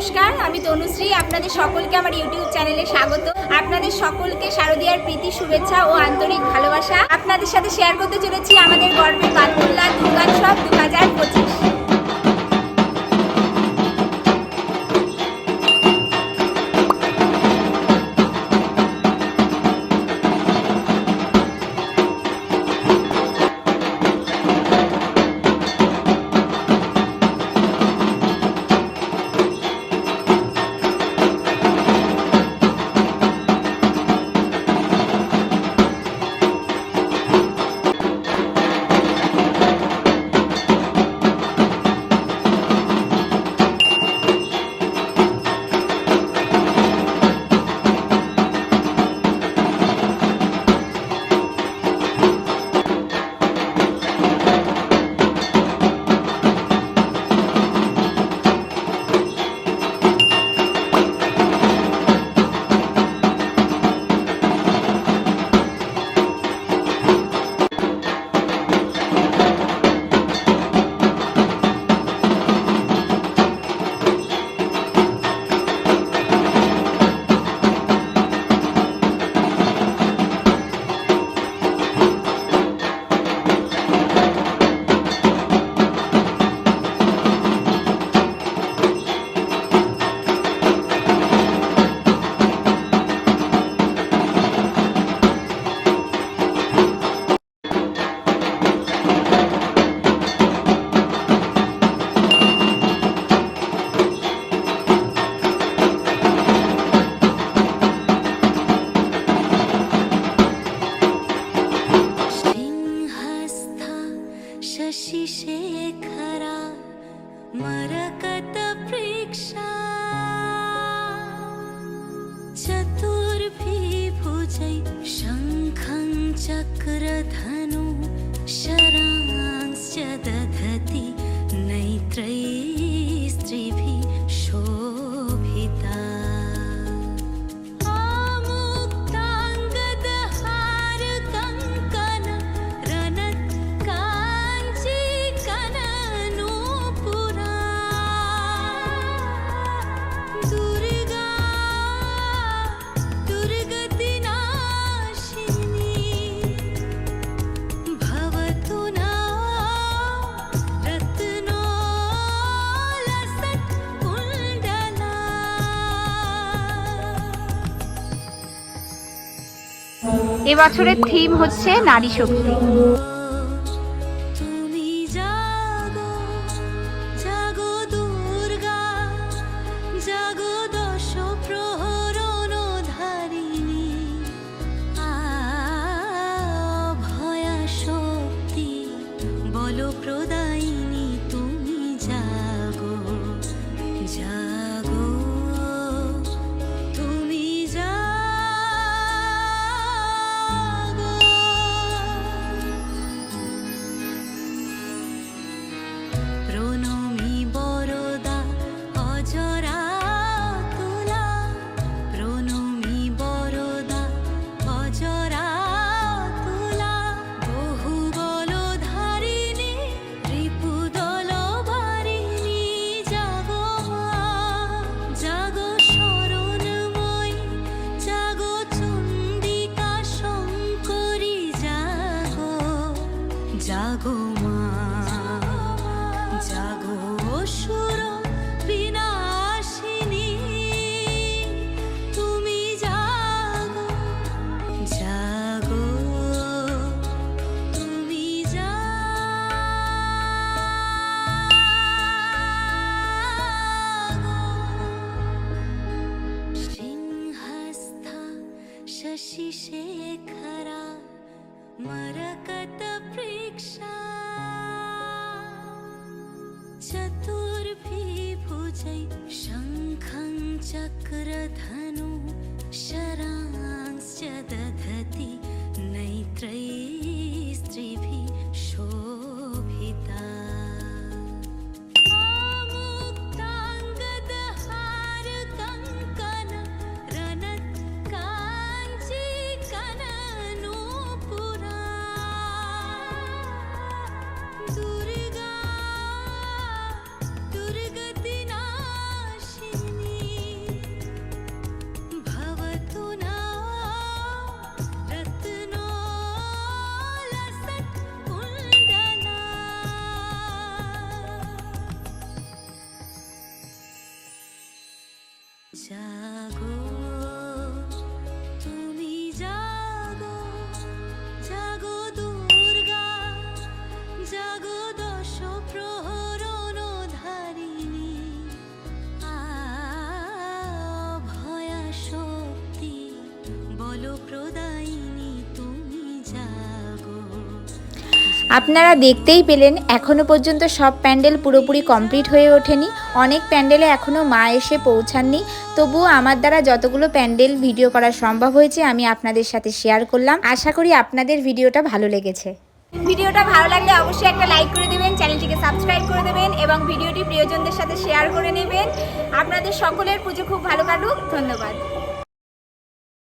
নমস্কার, আমি তনুশ্রী। আপনাদের সকলকে আমার ইউটিউব চ্যানেলে স্বাগত। আপনাদের সকলকে শারদীয়ার প্রীতি, শুভেচ্ছা ও আন্তরিক ভালোবাসা। আপনাদের সাথে শেয়ার করতে চলেছি আমাদের গর্বের বালমোল্লা দুর্গোৎসব দু হাজার পঁচিশ। शशिशेखरा मरकतप्रेक्षा चतुर्भिभुजै शङ्खं चक्रधनु शरांश्च दधति এবছরের থিম হচ্ছে নারী শক্তি। मरकत प्रेक्षा। चतुर्भिभुजै शङ्खं चक्रधनु शरांश्च दधति नैत्रै स्त्रीभिः। আপনারা দেখতেই পেলেন, এখনও পর্যন্ত সব প্যান্ডেল পুরোপুরি কমপ্লিট হয়ে ওঠেনি। অনেক প্যান্ডেলে এখনও মা এসে পৌঁছাননি। তবুও আমার দ্বারা যতগুলো প্যান্ডেল ভিডিও করা সম্ভব হয়েছে, আমি আপনাদের সাথে শেয়ার করলাম। আশা করি আপনাদের ভিডিওটা ভালো লেগেছে। ভিডিওটা ভালো লাগলে অবশ্যই একটা লাইক করে দেবেন, চ্যানেলটিকে সাবস্ক্রাইব করে দেবেন এবং ভিডিওটি প্রিয়জনদের সাথে শেয়ার করে নেবেন। আপনাদের সকলের পুজো খুব ভালো কাটুক। ধন্যবাদ।